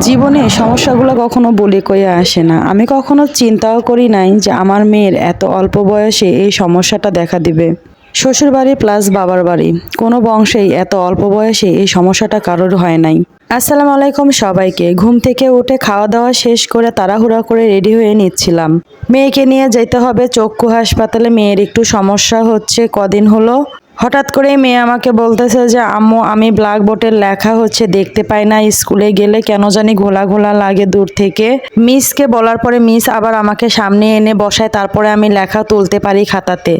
জীবনে সমস্যাগুলো কখনো বলে কয়ে আসে না। আমি কখনো চিন্তাও করি নাই যে আমার মেয়ের এত অল্প বয়সে এই সমস্যাটা দেখা দিবে। শ্বশুর বাড়ি প্লাস বাবার বাড়ি। কোনো বংশেই এত অল্প বয়সে এই সমস্যাটা কারোর হয় নাই। আসসালামু আলাইকুম সবাইকে। ঘুম থেকে উঠে খাওয়া দাওয়া শেষ করে তাড়াহুড়া করে রেডি হয়ে নিচ্ছিলাম। মেয়েকে নিয়ে যেতে হবে চক্ষু হাসপাতালে। মেয়ের একটু সমস্যা হচ্ছে। কদিন হলো? হঠাৎ করে মেয়ে আমাকে বলতেছে যে, আম্মু, আমি ব্ল্যাকবোর্ডের লেখা হচ্ছে, দেখতে পাই না, স্কুলে গেলে কেন জানি ঘোলা ঘোলা লাগে দূর থেকে। মিসকে বলার পরে মিস আবার আমাকে সামনে এনে বসায়, তারপরে আমি লেখা তুলতে পারি খাতাতে।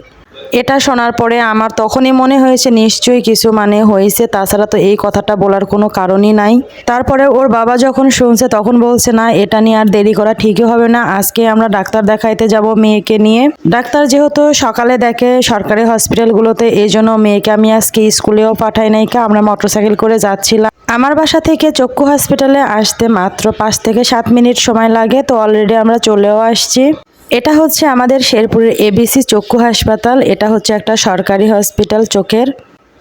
এটা শোনার পরে আমার তখনই মনে হয়েছে, নিশ্চয়ই কিছু মানে হয়েছে। তাছাড়া তো এই কথাটা বলার কোনো কারণই নাই। তারপরে ওর বাবা যখন শুনছে, তখন বলছে, না, এটা নিয়ে আর দেরি করা ঠিকই হবে না। আজকে আমরা ডাক্তার দেখাইতে যাব মেয়েকে নিয়ে। ডাক্তার যেহেতু সকালে দেখে সরকারি হসপিটালগুলোতে, এই জন্য মেয়েকে আমি আজকে স্কুলেও পাঠাই নাই। কা, আমরা মোটরসাইকেল করে যাচ্ছিলাম। আমার বাসা থেকে চক্ষু হসপিটালে আসতে মাত্র পাঁচ থেকে সাত মিনিট সময় লাগে। তো অলরেডি আমরা চলেও আসছি। এটা হচ্ছে আমাদের শেরপুরের এবিসি চক্ষু হাসপাতাল। এটা হচ্ছে একটা সরকারি হসপিটাল চোখের।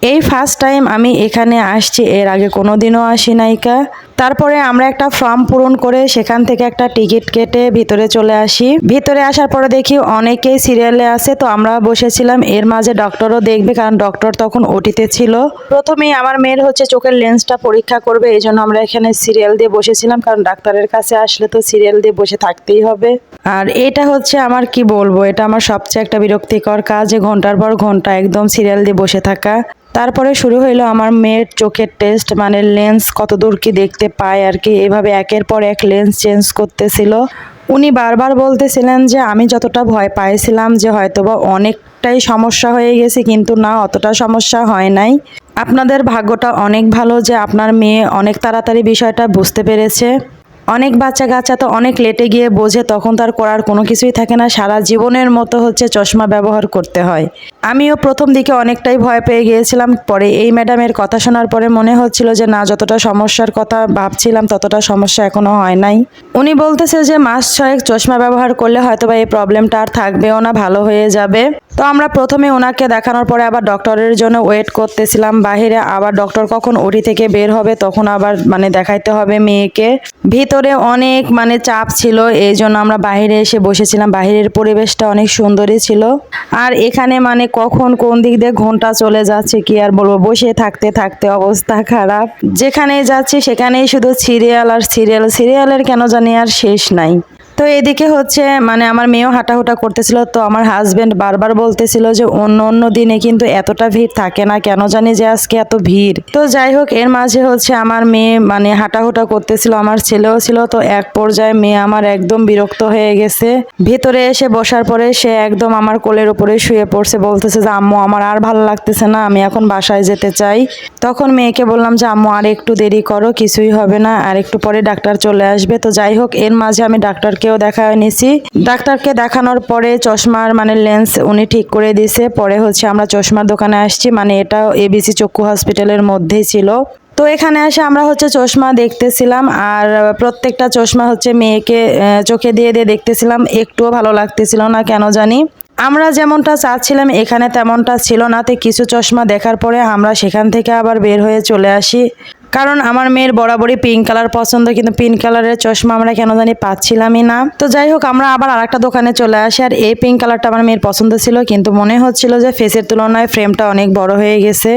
এই ফার্স্ট টাইম আমি এখানে আসছি, এর আগে কোনো দিনও আসি নাইকা তারপরে আমরা একটা ফর্ম পূরণ করে সেখান থেকে একটা টিকিট কেটে ভিতরে চলে আসি। ভিতরে আসার পরে দেখি অনেকেই সিরিয়ালে আছে, তো আমরা বসেছিলাম। এর মাঝে ডক্টরও দেখবে, কারণ ডক্টর তখন ওটিতে ছিল। প্রথমেই আমার মেয়ের হচ্ছে চোখের লেন্সটা পরীক্ষা করবে, এই জন্য আমরা এখানে সিরিয়াল দিয়ে বসেছিলাম, কারণ ডাক্তারের কাছে আসলে তো সিরিয়াল দিয়ে বসে থাকতেই হবে। আর এটা হচ্ছে আমার কি বলব, এটা আমার সবচেয়ে একটা বিরক্তিকর কাজ যে ঘণ্টার পর ঘণ্টা একদম সিরিয়াল দিয়ে বসে থাকা। তারপরে শুরু হইল আমার মেয়ের চোখের টেস্ট মানে লেন্স কত দূর কি দেখতে পায় আর কি, এভাবে একের পর এক লেন্স চেঞ্জ করতেছিল। উনি বারবার বলতেছিলেন যে, আমি যতটা ভয় পাইছিলাম যে, হয়তোবা অনেকটাই সমস্যা হয়ে গেছে, কিন্তু না, অতটা সমস্যা হয় নাই। আপনাদের ভাগ্যটা অনেক ভালো যে, আপনার মেয়ে অনেক তাড়াতাড়ি বিষয়টা বুঝতে পেরেছে। অনেক বাচ্চা কাচ্চা তো অনেক লেটে গিয়ে বোঝে, তখন তার করার কোনো কিছুই থাকে না। সারা জীবনের মতো হচ্ছে চশমা ব্যবহার করতে হয়। আমিও প্রথম দিকে অনেকটাই ভয় পেয়ে গিয়েছিলাম। পরে এই ম্যাডামের কথা শোনার পরে মনে হচ্ছিল যে, না, যতটা সমস্যার কথা ভাবছিলাম, ততটা সমস্যা এখনও হয় নাই। উনি বলতেছে যে, মাস ছয়েক চশমা ব্যবহার করলে হয়তো বা এই প্রবলেমটা আর থাকবেও না, ভালো হয়ে যাবে। তো আমরা প্রথমে ওনাকে দেখানোর পরে আবার ডক্টরের জন্য ওয়েট করতেছিলাম। বাহিরে আবার ডক্টর কখন ওটি থেকে বের হবে, তখন আবার মানে দেখাইতে হবে মেয়েকে। ভিতরে অনেক মানে চাপ ছিল, এই জন্য আমরা বাইরে এসে বসেছিলাম। বাইরের পরিবেশটা অনেক সুন্দরই ছিল। আর এখানে মানে কখন কোন দিক দিয়ে ঘণ্টা চলে যাচ্ছে কি আর বলব? বসে থাকতে থাকতে অবস্থা খারাপ। যেখানেই যাচ্ছি সেখানেই শুধু সিরিয়াল আর সিরিয়াল সিরিয়ালের কেন জানি আর শেষ নাই। তো এদিকে হচ্ছে মানে আমার মেয়েও হাঁটাহুটা করতেছিল, তো আমার হাজবেন্ড বারবার বলতেছিল যে অন্য অন্য দিনে কিন্তু এতটা ভিড় থাকে না, কেন জানি যে আজকে এত ভিড়। তো যাই হোক, এর মাঝে হচ্ছে আমার মেয়ে মানে হাঁটাহুটা করতেছিল, আমার ছেলেও ছিল, তো এক পর্যায়ে মেয়ে আমার একদম বিরক্ত হয়ে গেছে। ভিতরে এসে বসার পরে সে একদম আমার কোলের উপরে শুয়ে পড়ছে, বলতেছে যে, আম্মু, আমার আর ভালো লাগতেছে না, আমি এখন বাসায় যেতে চাই। তখন মেয়েকে বললাম যে, আম্মু, আর একটু দেরি করো, কিছুই হবে না, আর একটু পরে ডাক্তার চলে আসবে। তো যাই হোক, এর মাঝে আমি ডাক্তারকেও দেখা নিয়েছি ডাক্তারকে দেখানোর পরে চশমার মানে লেন্স উনি ঠিক করে দিয়েছে পরে হচ্ছে আমরা চশমার দোকানে আসছি। মানে এটা এবিসি চক্ষু হসপিটালের মধ্যেই ছিল। তো এখানে এসে আমরা হচ্ছে চশমা দেখতেছিলাম। আর প্রত্যেকটা চশমা হচ্ছে মেয়েকে চোখে দিয়ে দিয়ে দেখতেছিলাম। একটুও ভালো লাগতেছিল না, কেন জানি? আমরা যেমনটা চাচ্ছিলাম, এখানে তেমনটা ছিল না। তো কিছু চশমা দেখার পরে আমরা সেখান থেকে আবার বের হয়ে চলে আসি। কারণ আমার মেয়ের বরাবরই পিঙ্ক কালার পছন্দ, কিন্তু পিঙ্ক কালারের চশমা আমরা কেন জানি পাচ্ছিলামই না। তো যাই হোক, আমরা আবার আরেকটা দোকানে চলে আসি, আর এই পিঙ্ক কালারটা আমার মেয়ের পছন্দ ছিল, কিন্তু মনে হচ্ছিল যে ফেসের তুলনায় ফ্রেমটা অনেক বড় হয়ে গেছে।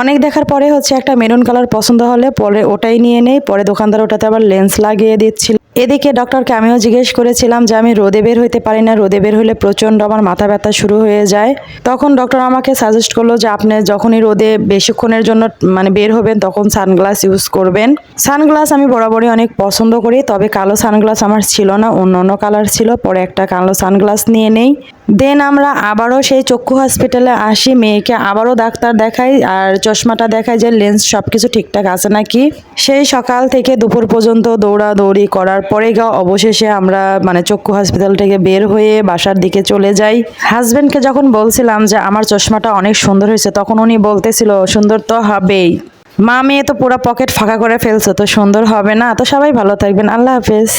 অনেক দেখার পরে হচ্ছে একটা মেরুন কালার পছন্দ হলে পরে ওটাই নিয়ে নেই, পরে দোকানদার ওটাতে আবার লেন্স লাগিয়ে দিচ্ছিল। এদিকে ডক্টরকে আমিও জিজ্ঞেস করেছিলাম যে আমি রোদে বের হইতে পারি না, রোদে বের হলে প্রচণ্ড আমার মাথা ব্যথা শুরু হয়ে যায়। তখন ডক্টর আমাকে সাজেস্ট করল যে আপনি যখনই রোদে বেশিক্ষণের জন্য মানে বের হবেন তখন সানগ্লাস ইউজ করবেন। সানগ্লাস আমি বরাবরই অনেক পছন্দ করি, তবে কালো সানগ্লাস আমার ছিল না অন্য অন্য কালার ছিল, পরে একটা কালো সানগ্লাস নিয়ে নেই। দেন আমরা আবারও সেই চক্ষু হসপিটালে আসি, মেয়েকে আবারও ডাক্তার দেখাই আর চশমাটা দেখাই যে লেন্স সব কিছু ঠিকঠাক আছে নাকি। সেই সকাল থেকে দুপুর পর্যন্ত দৌড়াদৌড়ি করার পরে গা অবশেষে আমরা মানে চক্ষু হসপিটাল থেকে বের হয়ে বাসার দিকে চলে যাই। হাজবেন্ডকে যখন বলছিলাম যে আমার চশমাটা অনেক সুন্দর হয়েছে, তখন উনি বলতেছিল, সুন্দর তো হবেই। মা, মেয়ে তো পুরো পকেট ফাঁকা করে ফেলছে, তো সুন্দর হবে না। তো সবাই ভালো থাকবেন, আল্লাহ হাফেজ।